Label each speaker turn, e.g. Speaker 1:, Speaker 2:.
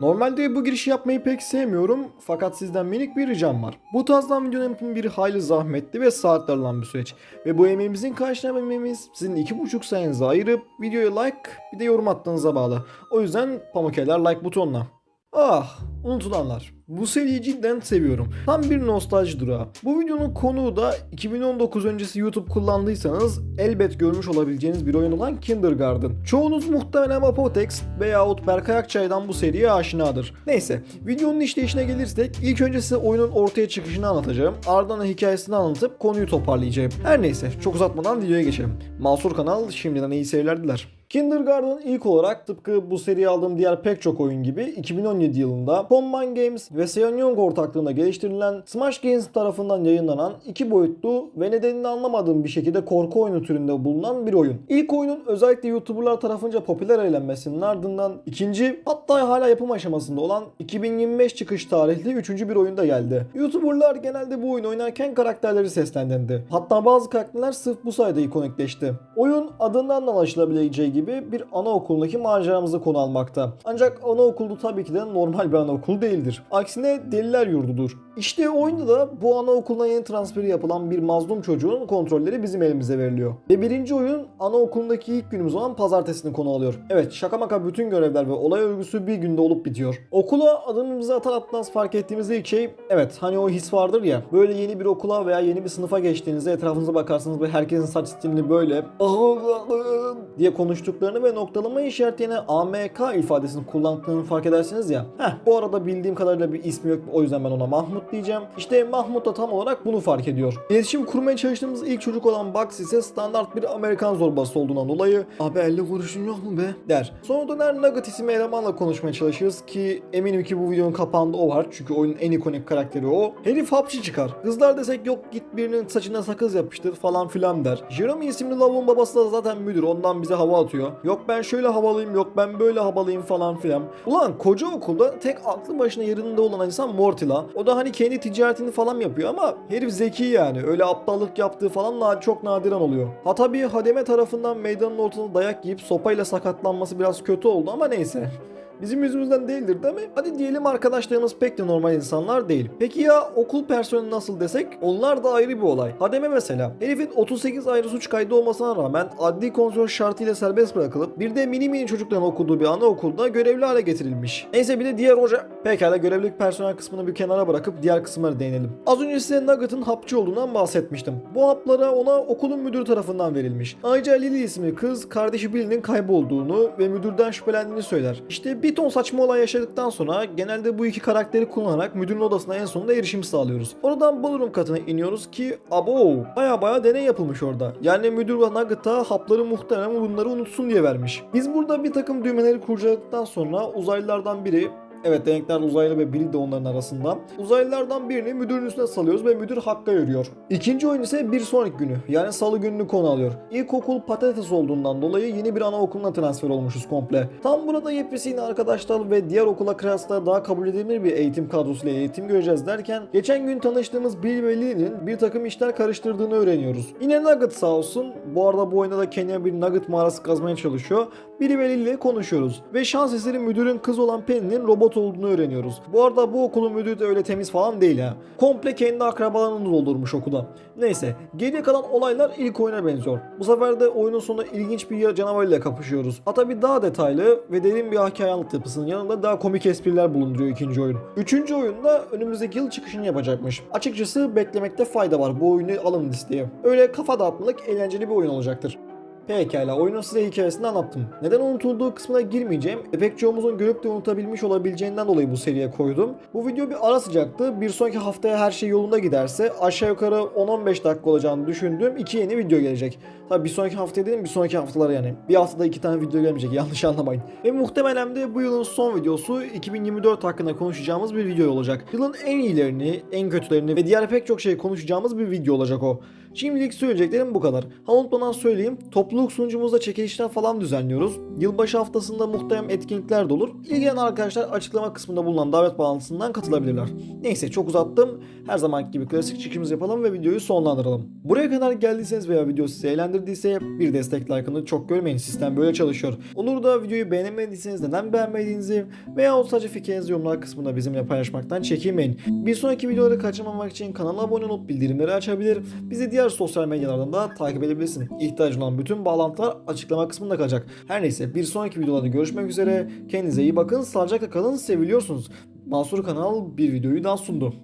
Speaker 1: Normalde bu girişi yapmayı pek sevmiyorum fakat sizden minik bir ricam var. Bu tarzdan videonun yapımı bir hayli zahmetli ve saatler alan bir süreç. Ve bu emeğimizin karşılanabilmemiz sizin iki buçuk sayenizi ayırıp videoya like bir de yorum attığınıza bağlı. O yüzden pamuk eller like butonuna. Ah unutulanlar. Bu seriyi cidden seviyorum. Tam bir nostalji durağı. Bu videonun konuğu da 2019 öncesi YouTube kullandıysanız elbet görmüş olabileceğiniz bir oyun olan Kindergarten. Çoğunuz muhtemelen Apotex veyahut Berkay Akçay'dan bu seriye aşinadır. Neyse videonun işleyişine gelirsek ilk önce size oyunun ortaya çıkışını anlatacağım. Ardından da hikayesini anlatıp konuyu toparlayacağım. Her neyse çok uzatmadan videoya geçelim. Mansur Kanal şimdiden iyi seyirler diler. Kindergarten ilk olarak tıpkı bu seriye aldığım diğer pek çok oyun gibi 2017 yılında Conman Games ve Seonyong ortaklığında geliştirilen Smash Games tarafından yayınlanan iki boyutlu ve nedenini anlamadığım bir şekilde korku oyunu türünde bulunan bir oyun. İlk oyunun özellikle YouTuber'lar tarafınca popüler eğlenmesinin ardından ikinci hatta hala yapım aşamasında olan 2025 çıkış tarihli üçüncü bir oyunda geldi. YouTuber'lar genelde bu oyunu oynarken karakterleri seslendirdi. Hatta bazı karakterler sırf bu sayede ikonikleşti. Oyun adından da anlaşılabileceği gibi bir anaokulundaki maceramızı konu almakta. Ancak anaokulu tabii ki de normal bir anaokul değildir. Aksine deliler yurdudur. İşte oyunda da bu anaokuluna yeni transferi yapılan bir mazlum çocuğun kontrolleri bizim elimize veriliyor. Ve birinci oyun anaokulundaki ilk günümüz olan pazartesini konu alıyor. Evet şaka maka bütün görevler ve olay örgüsü bir günde olup bitiyor. Okula adımımızı atar atmaz fark ettiğimiz ilk şey evet hani o his vardır ya böyle yeni bir okula veya yeni bir sınıfa geçtiğinizde etrafınıza bakarsınız ve herkesin saç stilini böyle diye konuştuklarını ve noktalama işaretlerine AMK ifadesini kullandıklarını fark edersiniz ya. Heh bu arada bildiğim kadarıyla bir ismi yok o yüzden ben ona Mahmut diyeceğim. İşte Mahmut da tam olarak bunu fark ediyor. İletişim kurmaya çalıştığımız ilk çocuk olan Bugs ise standart bir Amerikan zorbası olduğundan dolayı abi elle kuruşun yok mu be der. Sonra döner Nugget isimli elemanla konuşmaya çalışırız ki eminim ki bu videonun kapağında o var çünkü oyunun en ikonik karakteri o. Herif hapçı çıkar. Kızlar desek yok git birinin saçına sakız yapıştır falan filan der. Jeremy isimli lavuğun babası da zaten müdür ondan bize hava atıyor. Yok ben şöyle havalıyım yok ben böyle havalıyım falan filan. Ulan koca okulda tek aklı başına yerinde olan insan Mortila. O da hani kendi ticaretini falan yapıyor ama herif zeki yani. Öyle aptallık yaptığı falan na- çok nadiren oluyor. Ha tabii Hademe tarafından meydanın ortasında dayak yiyip sopayla sakatlanması biraz kötü oldu ama neyse. Bizim yüzümüzden değildir değil mi? Hadi diyelim arkadaşlarımız pek de normal insanlar değil. Peki ya okul personeli nasıl desek? Onlar da ayrı bir olay. Hademe mesela. Herifin 38 ayrı suç kaydı olmasına rağmen adli kontrol şartıyla serbest bırakılıp bir de mini mini çocukların okuduğu bir anaokulda görevli hale getirilmiş. Neyse bir de diğer hoca. Pekala görevlilik personel kısmını bir kenara bırakıp diğer kısımlara değinelim. Az önce size Nugget'ın hapçı olduğundan bahsetmiştim. Bu haplara ona okulun müdürü tarafından verilmiş. Ayrıca Lily isimli kız kardeşi Billy'nin kaybolduğunu ve müdürden şüphelendiğini söyler. İşte bir ton saçma olay yaşadıktan sonra genelde bu iki karakteri kullanarak müdürün odasına en sonunda erişim sağlıyoruz. Oradan ballroom katına iniyoruz ki abo baya baya deney yapılmış orada. Yani müdür ve Nugget'a hapları muhtemelen bunları unutsun diye vermiş. Biz burada bir takım düğmeleri kurcaladıktan sonra uzaylılardan biri Evet denekler uzaylı ve Bill de onların arasında. Uzaylılardan birini müdürün üstüne salıyoruz ve müdür hakka yürüyor. İkinci oyun ise bir sonraki günü yani salı gününü konu alıyor. İlkokul patates olduğundan dolayı yeni bir anaokuluna transfer olmuşuz komple. Tam burada yepyeni arkadaşlar ve diğer okula kıyasla daha kabul edilir bir eğitim kadrosuyla eğitim göreceğiz derken geçen gün tanıştığımız Bill ve Lily'nin bir takım işler karıştırdığını öğreniyoruz. Yine Nugget sağ olsun. Bu arada bu oyunda da Kenya bir Nugget mağarası kazmaya çalışıyor. Billy ve Lily ile konuşuyoruz. Ve şans eseri müdürün kız olan Penny'nin robot olduğunu öğreniyoruz. Bu arada bu okulun müdürü de öyle temiz falan değil ha. Komple kendi akrabalarını doldurmuş okula. Neyse geriye kalan olaylar ilk oyuna benziyor. Bu sefer de oyunun sonunda ilginç bir canavar ile kapışıyoruz. Hatta bir daha detaylı ve derin bir hikaye anlatı yapısının yanında daha komik espriler bulunduruyor ikinci oyun. Üçüncü oyunda önümüzdeki yıl çıkışını yapacakmış. Açıkçası beklemekte fayda var bu oyunu alın listeye. Öyle kafa dağıtmalık eğlenceli bir oyun olacaktır. Pekala oyunun size hikayesini anlattım. Neden unutulduğu kısmına girmeyeceğim. E pek çoğumuzun görüp de unutabilmiş olabileceğinden dolayı bu seriye koydum. Bu video bir ara sıcaktı. Bir sonraki haftaya her şey yolunda giderse aşağı yukarı 10-15 dakika olacağını düşündüğüm iki yeni video gelecek. Tabi bir sonraki haftaya dedim bir sonraki haftalar yani. Bir haftada iki tane video gelmeyecek yanlış anlamayın. Ve muhtemelen de bu yılın son videosu 2024 hakkında konuşacağımız bir video olacak. Yılın en iyilerini, en kötülerini ve diğer pek çok şey konuşacağımız bir video olacak o. Şimdilik söyleyeceklerim bu kadar. Ha unutmadan söyleyeyim. Topluluk sunucumuzda çekilişler falan düzenliyoruz. Yılbaşı haftasında muhtemelen etkinlikler de olur. İlgilenen arkadaşlar açıklama kısmında bulunan davet bağlantısından katılabilirler. Neyse çok uzattım. Her zamanki gibi klasik çıkışımızı yapalım ve videoyu sonlandıralım. Buraya kadar geldiyseniz veya video sizi eğlendirdiyse bir destek like'ını çok görmeyin. Sistem böyle çalışıyor. Olur da videoyu beğenemediyseniz neden beğenmediğinizi veya sadece fikrinizi yorumlar kısmında bizimle paylaşmaktan çekinmeyin. Bir sonraki videoları kaçırmamak için kanala abone olup bildirimleri açabilir. Bizi diğer sosyal medyalardan da takip edebilirsin. İhtiyacın olan bütün bağlantılar açıklama kısmında kalacak. Her neyse bir sonraki videolarda görüşmek üzere. Kendinize iyi bakın. Sağlıcakla kalın. Seviliyorsunuz. Mansur Kanal bir videoyu daha sundu.